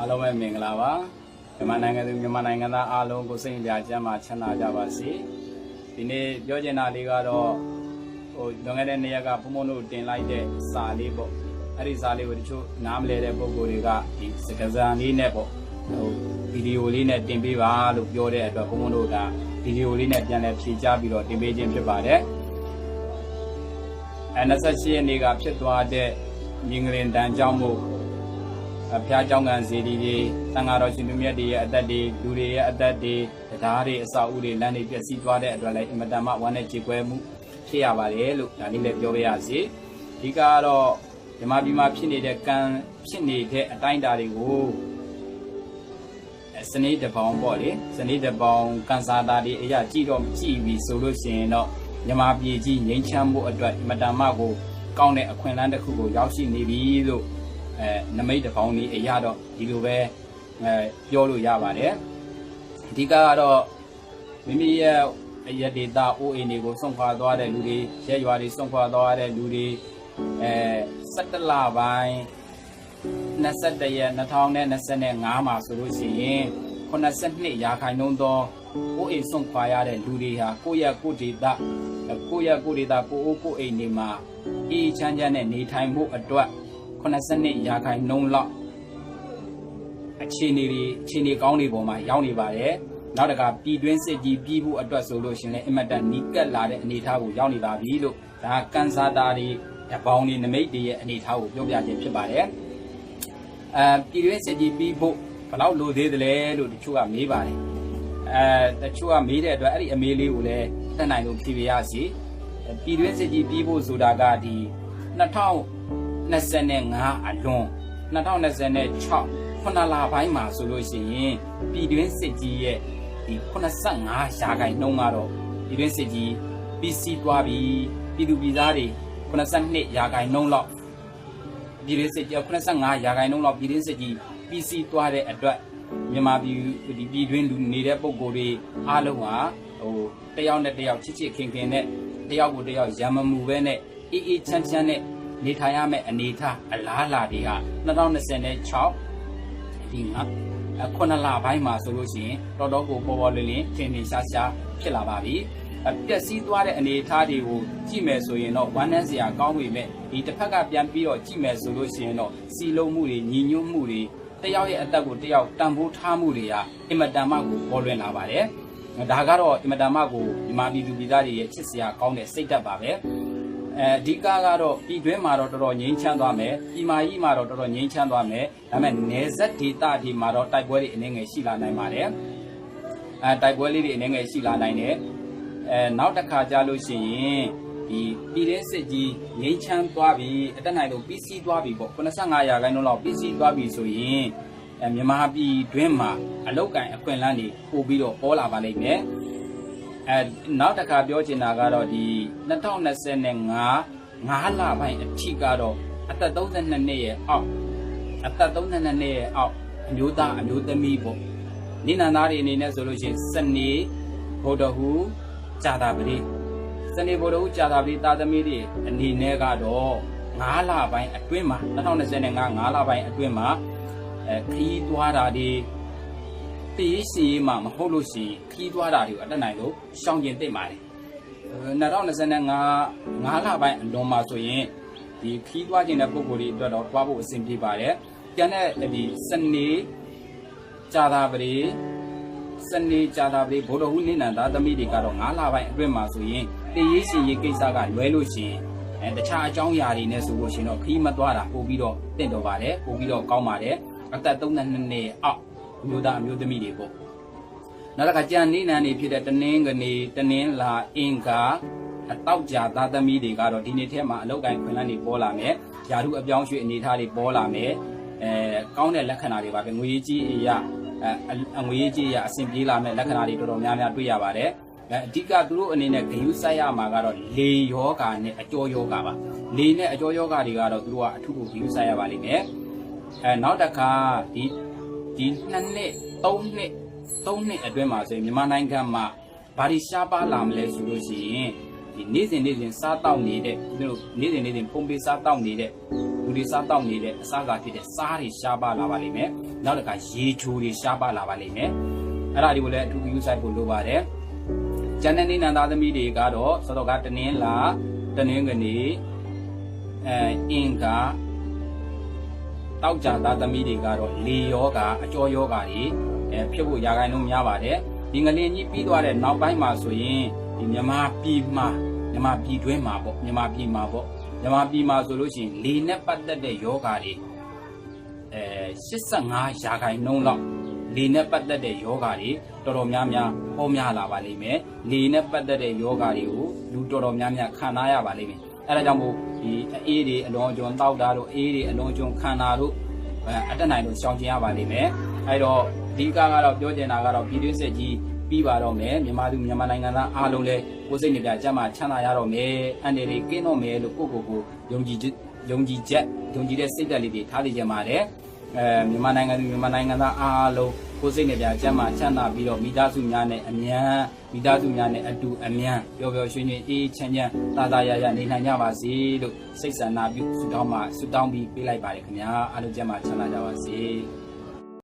အားလုံးပဲမင်္ဂလာပါမြန်မာနိုင်ငံသူမြန်မာနိုင်ငံသားအားလုံးကိုစိတ်ကြကျမ်းမာချမ်းသာကြပါစေဒီနေ့ပြောချင်တာလေးကတော့ဟိုလွန်ခဲ့တဲ့နေ့ရက်ကဘုံဘုံတို့တင်လိုက်တဲ့စာလေးပေါ့အဲ့ဒီစာလေးကိုတချို့နားမလဲတဲ့ပုံကိုယ်တွေကဒီစကားစံလေးနဲ့ပေါ့ဟိုဗီဒီယိုလေးနဲ့တင်ပေးပါလို့ပြောတဲ့အတွက်ဘုံဘုံတို့ကဗီဒီယိုလေးနဲ့ပြန်လည်ဖြေကြားပြီးတော့တင်ပေးခြင်းဖြစ်ပါတယ်အဲ28ရက်နေ့ကဖြစ်သွားတဲ့မြင်္ဂလင်တန်ကြောင့်မို့ ဘုရားကျောင်းကန်စီတီတွေတန်ဃာတော်ရှင်သူမြတ်တွေရဲ့အသက်တွေလူတွေရဲ့အသက်တွေတရားတွေအစာအုပ်တွေလမ်းတွေပျက်စီးသွားတဲ့အတွက်လည်းအင်မတန်မှဝမ်းနဲ့ကြေကွဲမှုဖြစ်ရပါတယ်လို့ဒါလေးလည်းပြောပြရစီအဓိကတော့ဓမ္မပြည်မှာဖြစ်နေတဲ့ကံဖြစ်နေတဲ့အတိုင်းအတာတွေကိုစနေတပေါင်ပေါ့လေစနေတပေါင်ကန်စာတာတွေအရာကြည့်တော့ကြည့်ပြီဆိုလို့ရှိရင်တော့မြမပြည်ကြီးငိမ့်ချမ်းဖို့အတွက်အမတန်မှကိုကောင်းတဲ့အခွင့်အလမ်းတစ်ခုကိုရောက်ရှိနေပြီလို့ အဲနမိတ်တစ်ပေါင်းလေးအရာတော့ဒီလိုပဲအဲပြောလို့ရပါတယ်အဓိကကတော့မိမိရဲ့အရဒေတာအိုးအိမ်တွေကိုစွန့်ခွာသွားတဲ့လူတွေရဲရွာတွေစွန့်ခွာသွားတဲ့လူတွေအဲ17လပိုင်း21ရက်2025မှာဆိုလို့ရှိရင်82ရာခိုင်နှုန်းသောအိုးအိမ်စွန့်ခွာရတဲ့လူတွေဟာကိုယ့်ရဲ့ကိုယ်ဒေတာကိုယ့်ရဲ့ကိုယ်ဒေတာကိုယ်အိုးကိုယ်အိမ်တွေမှာအေးချမ်းချမ်းနဲ့နေထိုင်မှုအတွက် 82ရာခိုင်နှုန်းလောက်အခြေအနေတွေအခြေအနေကောင်းတွေပေါ်မှာရောက်နေပါတယ်နောက်တကပြည်တွင်းစစ်ကြီးပြည်ဖို့အတွက်ဆိုလို့ရှရင်လည်းအင်မတန်နီးကပ်လာတဲ့အနေအထားကိုရောက်နေပါပြီလို့ဒါကန်စာတာတွေဓပေါင်းတွေနမိတ်တွေရဲ့အနေအထားကိုပြောပြခြင်းဖြစ်ပါတယ်အဲပြည်တွင်းစစ်ကြီးပြည်ဖို့ဘယ်လောက်လိုသေးသလဲလို့တချို့ကမေးပါတယ်အဲတချို့ကမေးတဲ့အတွက်အဲ့ဒီအမေးလေးကိုလည်းတက်နိုင်လို့ဖြေပြရစီပြည်တွင်းစစ်ကြီးပြည်ဖို့ဆိုတာကဒီ2000 25အလွန်2026ခုနလပိုင်းမှာဆိုလို့ရှိရင်ပြည်တွင်းစစ်ကြီးရဲ့ဒီ85ရာခိုင်နှုန်းကတော့ပြည်တွင်းစစ်ကြီးပြီးစီးသွားပြီပြည်သူပြည်သားတွေ82ရာခိုင်နှုန်းလောက်ပြည်တွင်းစစ်ကြီး85ရာခိုင်နှုန်းလောက်ပြည်တွင်းစစ်ကြီးပြီးစီးသွားတဲ့အတွက်မြန်မာပြည်ဒီပြည်တွင်းလူနေတဲ့ပုံကိုယ်တွေအားလုံးဟာဟိုတယောက်နဲ့တယောက်ချစ်ချစ်ခင်ခင်နဲ့တယောက်ကိုတယောက်ရံမမှုပဲနဲ့အေးအေးချမ်းချမ်းနဲ့ နေထိုင်ရမယ့်အနေအထားအလားအလာတွေက2026ဒီငါခုနလပိုင်းမှာဆိုလို့ရှိရင်တော်တော်ကိုပေါ်ပေါ်လင်းလင်းထင်ထင်ရှားရှားဖြစ်လာပါပြီအပျက်စီးသွားတဲ့အနေအထားတွေကိုကြည့်မယ်ဆိုရင်တော့ဝမ်းနည်းစရာကောင်းပေမဲ့ဒီတစ်ဖက်ကပြန်ပြီးတော့ကြည့်မယ်ဆိုလို့ရှိရင်တော့စီလုံးမှုတွေညီညွတ်မှုတွေတယောက်ရဲ့အသက်ကိုတယောက်တန်ဖိုးထားမှုတွေကအင်မတန်မှကိုပေါ်လွင်လာပါတယ်ဒါကတော့အင်မတန်မှကိုဒီမာပြည်သူပြည်သားတွေရဲ့ချစ်စရာကောင်းတဲ့စိတ်ဓာတ်ပါပဲ အဲအဓိကကတော့ပြည်တွင်းမှာတော့တော်တော်ငြိမ်းချမ်းသွားမယ်ပြည်မာကြီးမှာတော့တော်တော်ငြိမ်းချမ်းသွားမယ်ဒါပေမဲ့နယ်စပ်ဒေသဒီမှာတော့တိုက်ပွဲတွေအနေငယ်ရှိလာနိုင်ပါတယ်အဲတိုက်ပွဲလေးတွေအနေငယ်ရှိလာနိုင်တယ်အဲနောက်တစ်ခါကြာလို့ရှိရင်ဒီပြည်တွင်းစစ်ကြီးငြိမ်းချမ်းသွားပြီအတက်နိုင်လို့ပြီးစီးသွားပြီပေါ့85ရာခိုင်နှုန်းလောက်ပြီးစီးသွားပြီဆိုရင်အဲမြန်မာပြည်တွင်းမှာအလောက်ကန်အခွင့်အလမ်းတွေပို့ပြီးတော့ပေါ်လာပါလိမ့်မယ် အဲနောက်တစ်ခါပြောချင်တာကတော့ဒီ2025 5လပိုင်းအထိကတော့အသက်32နှစ်ရဲ့အောက်အသက်32နှစ်ရဲ့အောက်အမျိုးသားအမျိုးသမီးပေါ့နိနန္သားတွေအနေနဲ့ဆိုလို့ရှိရင်စနေဗုဒ္ဓဟူကြာတာပတိစနေဗုဒ္ဓဟူကြာတာပတိတာသမီးတွေအနေနဲ့ကတော့9လပိုင်းအတွင်းမှာ2025 5လပိုင်းအတွင်းမှာအဲခီးသွားတာတွေ တည်ရှိမှမဟုတ်လို့ရှိရင်ခီးသွားတာတွေကိုအတက်နိုင်လို့ရှောင်ကျင်သိမ့်ပါတယ်2025 5လပိုင်းအလွန်မှာဆိုရင်ဒီခီးသွားခြင်းတဲ့ပုံကိုယ်တွေအတွက်တော့တွားဖို့အဆင်ပြေပါတယ်ကျန်တဲ့ဒီစနေကြာတာပတိစနေကြာတာပတိဗုဒ္ဓဟူးနိနန္ဒာသမီးတွေကတော့9လပိုင်းအတွင်းမှာဆိုရင်တည်ရေးရှင်ရေးကိစ္စကလွဲလို့ရှိရင်အဲတခြားအကြောင်းအရာတွေနဲ့ဆိုလို့ရှိရင်တော့ခီးမသွားတာပို့ပြီးတော့တင့်တော်ပါတယ်ပို့ပြီးတော့ကောင်းပါတယ်အသက်32နှစ်အောက် အမျိုးသားအမျိုးသမီးတွေပေါ့နောက်တစ်ခါကြံနေနန်းနေဖြစ်တဲ့တနင်းကနေတနင်းလာအင်္ဂါအတောက်ကြသားသမီးတွေကတော့ဒီနေ့ထဲမှာအလောက်ကန်ခွင်လန်းတွေပေါ်လာမယ်ယာရုအပြောင်းရွှေ့အနေထားတွေပေါ်လာမယ်အဲကောင်းတဲ့လက္ခဏာတွေပါပဲငွေကြီးအရာအဲအငွေကြီးအရာအဆင်ပြေလာမဲ့လက္ခဏာတွေတော်တော်များများတွေ့ရပါတယ်အဲအဓိကသူတို့အနေနဲ့ဂယုစိုက်ရမှာကတော့လေယောဂာနဲ့အကျော်ယောဂါပါလေနဲ့အကျော်ယောဂါတွေကတော့သူတို့ကအထုထုဂယုစိုက်ရပါလိမ့်မယ်အဲနောက်တစ်ခါဒီ ဒီနှစ်နှစ်သုံးနှစ်သုံးနှစ်အတွင်းမှာဆိုရင်မြန်မာနိုင်ငံမှာဘာတွေရှားပါလာမလဲဆိုလို့ရှိရင်ဒီနေ့စဉ်နေ့စဉ်စားတောက်နေတဲ့သူတို့နေ့စဉ်နေ့စဉ်ပုံပေးစားတောက်နေတဲ့လူလူတွေစားတောက်နေတဲ့အစားအစာဖြစ်တဲ့စားတွေရှားပါလာပါလိမ့်မယ်နောက်တစ်ခါရေချိုတွေရှားပါလာပါလိမ့်မယ်အဲ့ဒါတွေကိုလည်းအထူးယူဆိုင်ဖို့လိုပါတယ်ကျန်တဲ့နေနန္သားသမီးတွေကတော့စောတော့ကတနင်းလာတနင်းကနေအဲအင်္ဂါ တောက်ကြသားသမီးတွေကတော့လေယောဂအကျော်ယောဂတွေအဲဖြစ်ဖို့ရာဂိုင်းလုံးများပါတယ်ဒီငလင်ကြီးပြီးသွားတဲ့နောက်ပိုင်းမှာဆိုရင်ဒီမြမပြည်မှာမြမပြည်တွင်းမှာပေါ့မြမပြည်မှာပေါ့မြမပြည်မှာဆိုလို့ရှိရင်လေနဲ့ပတ်သက်တဲ့ယောဂတွေအဲ85ရာခိုင်နှုန်းလောက်လေနဲ့ပတ်သက်တဲ့ယောဂတွေတော်တော်များများဟောများလာပါလိမ့်မယ်လေနဲ့ပတ်သက်တဲ့ယောဂတွေကိုလူတော်တော်များများခံစားရပါလိမ့်မယ်အဲဒါကြောင့်မို့ ဒီအေးတွေအလွန်အကျွံတောက်တာတို့အေးတွေအလွန်အကျွံခံတာတို့အဲအတက်နိုင်လို့ရှောင်ကျင်ရပါလိမ့်မယ်အဲတော့ဒီကကတော့ပြောချင်တာကတော့ပြည်တွင်းစစ်ကြီးပြီးပါတော့မယ်မြန်မာသူမြန်မာနိုင်ငံသားအားလုံးလည်းကိုယ်စိတ်နှပြကြမှာချမ်းသာရတော့မယ်အန်ဒီတွေကင်းတော့မယ်လို့ကိုယ့်ကိုယ်ကိုယုံကြည်ချက်ယုံကြည်ချက်ယုံကြည်တဲ့စိတ်ဓာတ်လေးတွေထားသိကြပါတယ်အဲမြန်မာနိုင်ငံသူမြန်မာနိုင်ငံသားအားလုံး ကိုယ်စိတ်နှပြကြမှာချမ်းသာပြီးတော့မိသားစုများနဲ့အမြန်မိသားစုများနဲ့အတူအမြန်ပျော်ပျော်ရွှင်ရွှင်အေးချမ်းချမ်းသာသာရရနေနိုင်ကြပါစေလို့စိတ်ဆန္ဒပြုဆုတောင်းမှာဆုတောင်းပြီးပေးလိုက်ပါတယ်ခင်ဗျာအားလုံးကျမ်းမှာချမ်းသာကြပါစေ